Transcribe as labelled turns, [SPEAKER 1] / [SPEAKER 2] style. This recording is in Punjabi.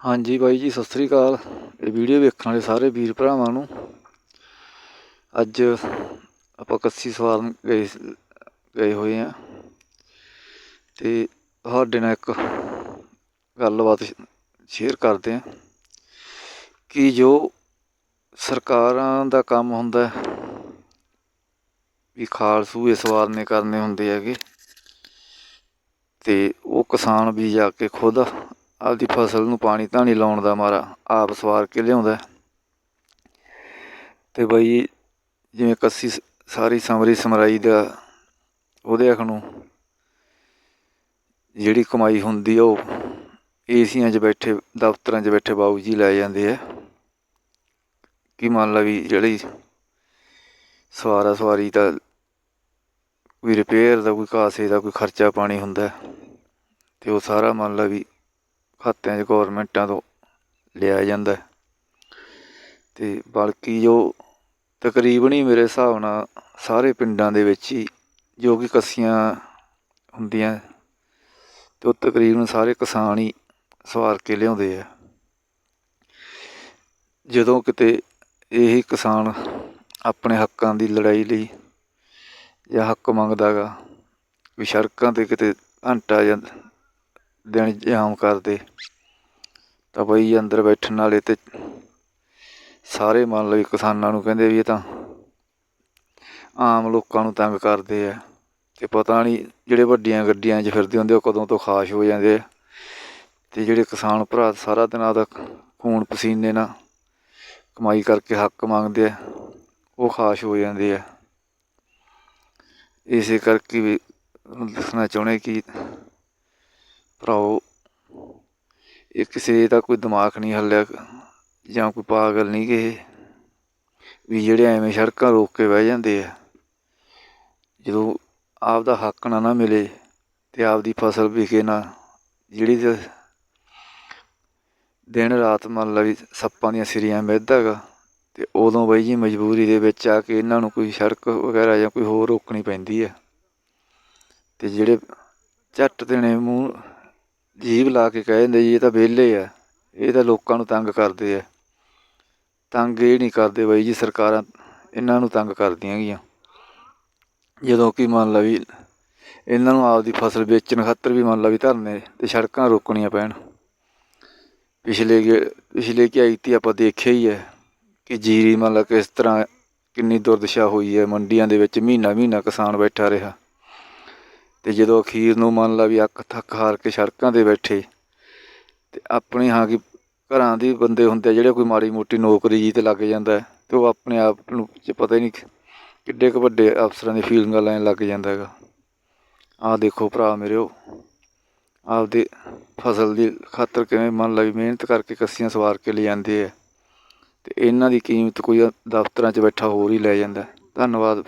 [SPEAKER 1] ਹਾਂਜੀ ਬਾਈ ਜੀ ਸਤਿ ਸ੍ਰੀ ਅਕਾਲ। ਇਹ ਵੀਡੀਓ ਵੇਖਣ ਵਾਲੇ ਸਾਰੇ ਵੀਰ ਭਰਾਵਾਂ ਨੂੰ ਅੱਜ ਆਪਾਂ ਕੱਸੀ ਸਵਾਰਨ ਗਏ ਗਏ ਹੋਏ ਆ ਤੇ ਤੁਹਾਡੇ ਨਾਲ ਇੱਕ ਗੱਲਬਾਤ ਸ਼ੇਅਰ ਕਰਦੇ ਆ ਕਿ ਜੋ ਸਰਕਾਰਾਂ ਦਾ ਕੰਮ ਹੁੰਦਾ ਹੈ, ਵੀ ਖਾਲ ਸੂਏ ਸਵਾਰਨੇ ਕਰਨੇ ਹੁੰਦੇ ਹੈਗੇ ਤੇ ਉਹ ਕਿਸਾਨ ਵੀ ਜਾ ਕੇ ਖੁਦ ਆਪਦੀ ਫਸਲ ਨੂੰ ਪਾਣੀ ਧਾਣੀ ਲਾਉਣ ਦਾ ਮਾਰਾ ਆਪ ਸਵਾਰ ਕੇ ਲਿਆਉਂਦਾ ਹੈ। ਤੇ ਬਈ ਜਿਵੇਂ ਕੱਸੀ ਸਾਰੀ ਸਮਰੀ ਸਮਰਾਈ ਦਾ ਉਹਦੇ ਅਖ ਨੂੰ ਜਿਹੜੀ ਕਮਾਈ ਹੁੰਦੀ ਉਹ ਏਸੀਆਂ 'ਚ ਬੈਠੇ ਦਫ਼ਤਰਾਂ 'ਚ ਬੈਠੇ ਬਾਊ ਜੀ ਲੈ ਜਾਂਦੇ ਆ ਕੀ ਮੰਨ ਲਾ ਵੀ ਜਿਹੜੀ ਸਵਾਰਾ ਸਵਾਰੀ ਦਾ ਕੋਈ ਰਿਪੇਅਰ ਦਾ ਕੋਈ ਕਾਸੇ ਦਾ ਕੋਈ ਖਰਚਾ ਪਾਣੀ ਹੁੰਦਾ ਹੈ, ਤੇ ਉਹ ਸਾਰਾ ਮੰਨ ਲਾ ਵੀ ਖਾਤਿਆਂ 'ਚ ਗੌਰਮੈਂਟਾਂ ਤੋਂ ਲਿਆ ਜਾਂਦਾ ਅਤੇ ਬਲਕਿ ਜੋ ਤਕਰੀਬਨ ਹੀ ਮੇਰੇ ਹਿਸਾਬ ਨਾਲ ਸਾਰੇ ਪਿੰਡਾਂ ਦੇ ਵਿੱਚ ਹੀ ਜੋ ਕਿ ਕੱਸੀਆਂ ਹੁੰਦੀਆਂ ਅਤੇ ਉਹ ਤਕਰੀਬਨ ਸਾਰੇ ਕਿਸਾਨ ਹੀ ਸਵਾਰ ਕੇ ਲਿਆਉਂਦੇ ਆ। ਜਦੋਂ ਕਿਤੇ ਇਹੀ ਕਿਸਾਨ ਆਪਣੇ ਹੱਕਾਂ ਦੀ ਲੜਾਈ ਲਈ ਜਾਂ ਹੱਕ ਮੰਗਦਾ ਗਾ ਵੀ ਸੜਕਾਂ ਤੇ ਕਿਤੇ ਘੰਟਾ ਜਾਂ ਦਿਨ ਜਾਮ ਕਰਦੇ। ਤਾਂ ਬਈ ਅੰਦਰ ਬੈਠਣ ਵਾਲੇ ਤੇ ਸਾਰੇ ਮੰਨ ਲਓ ਕਿਸਾਨਾਂ ਨੂੰ ਕਹਿੰਦੇ ਵੀ ਇਹ ਤਾਂ ਆਮ ਲੋਕਾਂ ਨੂੰ ਤੰਗ ਕਰਦੇ ਆ ਤੇ ਪਤਾ ਨਹੀਂ ਜਿਹੜੇ ਵੱਡੀਆਂ ਗੱਡੀਆਂ 'ਚ ਫਿਰਦੇ ਹੁੰਦੇ ਉਹ ਕਦੋਂ ਤੋਂ ਖਾਸ਼ ਹੋ ਜਾਂਦੇ ਆ। ਤੇ ਜਿਹੜੇ ਕਿਸਾਨ ਭਰਾ ਸਾਰਾ ਦਿਨ ਆਪਦਾ ਖੂਨ ਪਸੀਨੇ ਨਾਲ ਕਮਾਈ ਕਰਕੇ ਹੱਕ ਮੰਗਦੇ ਆ, ਉਹ ਖਾਸ਼ ਹੋ ਜਾਂਦੇ ਆ। ਇਸੇ ਕਰਕੇ ਵੀ ਦੱਸਣਾ ਚਾਹੁੰਦੇ ਕਿ ਭਰਾਓ, ਇਹ ਕਿਸੇ ਦਾ ਕੋਈ ਦਿਮਾਗ ਨਹੀਂ ਹੱਲਿਆ ਜਾਂ ਕੋਈ ਪਾਗਲ ਨਹੀਂ ਕਿਸੇ ਵੀ ਜਿਹੜੇ ਐਵੇਂ ਸੜਕਾਂ ਰੋਕ ਕੇ ਬਹਿ ਜਾਂਦੇ ਆ। ਜਦੋਂ ਆਪਦਾ ਹੱਕ ਨਾ ਨਾ ਮਿਲੇ ਤੇ ਆਪਦੀ ਫਸਲ ਵਿਕੇ ਨਾ, ਜਿਹੜੀ ਤੇ ਦਿਨ ਰਾਤ ਮੰਨ ਲਾ ਵੀ ਸੱਪਾਂ ਦੀਆਂ ਸਿਰੀਆਂ ਮਿੱਧਦਾ ਗਾ ਤੇ ਉਦੋਂ ਬਈ ਜੀ ਮਜਬੂਰੀ ਦੇ ਵਿੱਚ ਆ ਕੇ ਇਹਨਾਂ ਨੂੰ ਕੋਈ ਸੜਕ ਵਗੈਰਾ ਜਾਂ ਕੋਈ ਹੋਰ ਰੋਕਣੀ ਪੈਂਦੀ ਆ। ਤੇ ਜਿਹੜੇ ਝੱਟ ਦੇਣੇ ਮੂੰਹ ਜੀਭ ਲਾ ਕੇ ਕਹਿ ਦਿੰਦੇ ਜੀ, ਇਹ ਤਾਂ ਵਿਹਲੇ ਆ। ਇਹ ਤਾਂ ਲੋਕਾਂ ਨੂੰ ਤੰਗ ਕਰਦੇ ਆ। ਤੰਗ ਇਹ ਨਹੀਂ ਕਰਦੇ ਬਾਈ ਜੀ, ਸਰਕਾਰਾਂ ਇਹਨਾਂ ਨੂੰ ਤੰਗ ਕਰਦੀਆਂ ਗੀਆਂ। ਜਦੋਂ ਕਿ ਮੰਨ ਲਾ ਵੀ ਇਹਨਾਂ ਨੂੰ ਆਪਦੀ ਫਸਲ ਵੇਚਣ ਖਾਤਰ ਵੀ ਮੰਨ ਲਾ ਵੀ ਧਰਨੇ ਤੇ ਸੜਕਾਂ ਰੋਕਣੀਆਂ ਪੈਣ। ਪਿਛਲੇ ਪਿਛਲੇ ਕੀ ਆਈ ਤੀ ਆਪਾਂ ਦੇਖਿਆ ਹੀ ਹੈ ਕਿ ਜੀਰੀ ਮੰਨ ਲਾ ਕਿਸ ਤਰ੍ਹਾਂ ਕਿੰਨੀ ਦੁਰਦਸ਼ਾ ਹੋਈ ਹੈ ਮੰਡੀਆਂ ਦੇ ਵਿੱਚ ਮਹੀਨਾ ਮਹੀਨਾ ਕਿਸਾਨ ਬੈਠਾ ਰਿਹਾ। ਤੇ ਜਦੋਂ ਅਖੀਰ ਨੂੰ ਮੰਨ ਲਾ ਵੀ ਅੱਕ ਥੱਕ ਹਾਰ ਕੇ ਸੜਕਾਂ ਤੇ ਬੈਠੇ ਤੇ ਆਪਣੇ ਹਾਂ ਕਿ ਘਰਾਂ ਦੇ ਬੰਦੇ ਹੁੰਦੇ ਆ ਜਿਹੜੇ ਕੋਈ ਮਾੜੀ ਮੋਟੀ ਨੌਕਰੀ ਜੀ ਤੇ ਲੱਗ ਜਾਂਦਾ ਹੈ, ਤੇ ਉਹ ਆਪਣੇ ਆਪ ਨੂੰ ਪਤਾ ਹੀ ਨਹੀਂ ਕਿੱਡੇ ਕੁ ਵੱਡੇ ਅਫਸਰਾਂ ਦੀ ਫੀਲਿੰਗਾਂ ਲੈਣ ਲੱਗ ਜਾਂਦਾ ਹੈਗਾ। ਆਹ ਦੇਖੋ ਭਰਾ ਮੇਰਿਓ ਆਪਦੇ ਫਸਲ ਦੀ ਖਾਤਰ ਕਿਵੇਂ ਮੰਨ ਲਾ ਵੀ ਮਿਹਨਤ ਕਰਕੇ ਕੱਸੀਆਂ ਸਵਾਰ ਕੇ ਲੈ ਜਾਂਦੇ ਆ ਤੇ ਇਹਨਾਂ ਦੀ ਕੀਮਤ ਕੋਈ ਦਫ਼ਤਰਾਂ 'ਚ ਬੈਠਾ ਹੋਰ ਹੀ ਲੈ ਜਾਂਦਾ ਧੰਨਵਾਦ।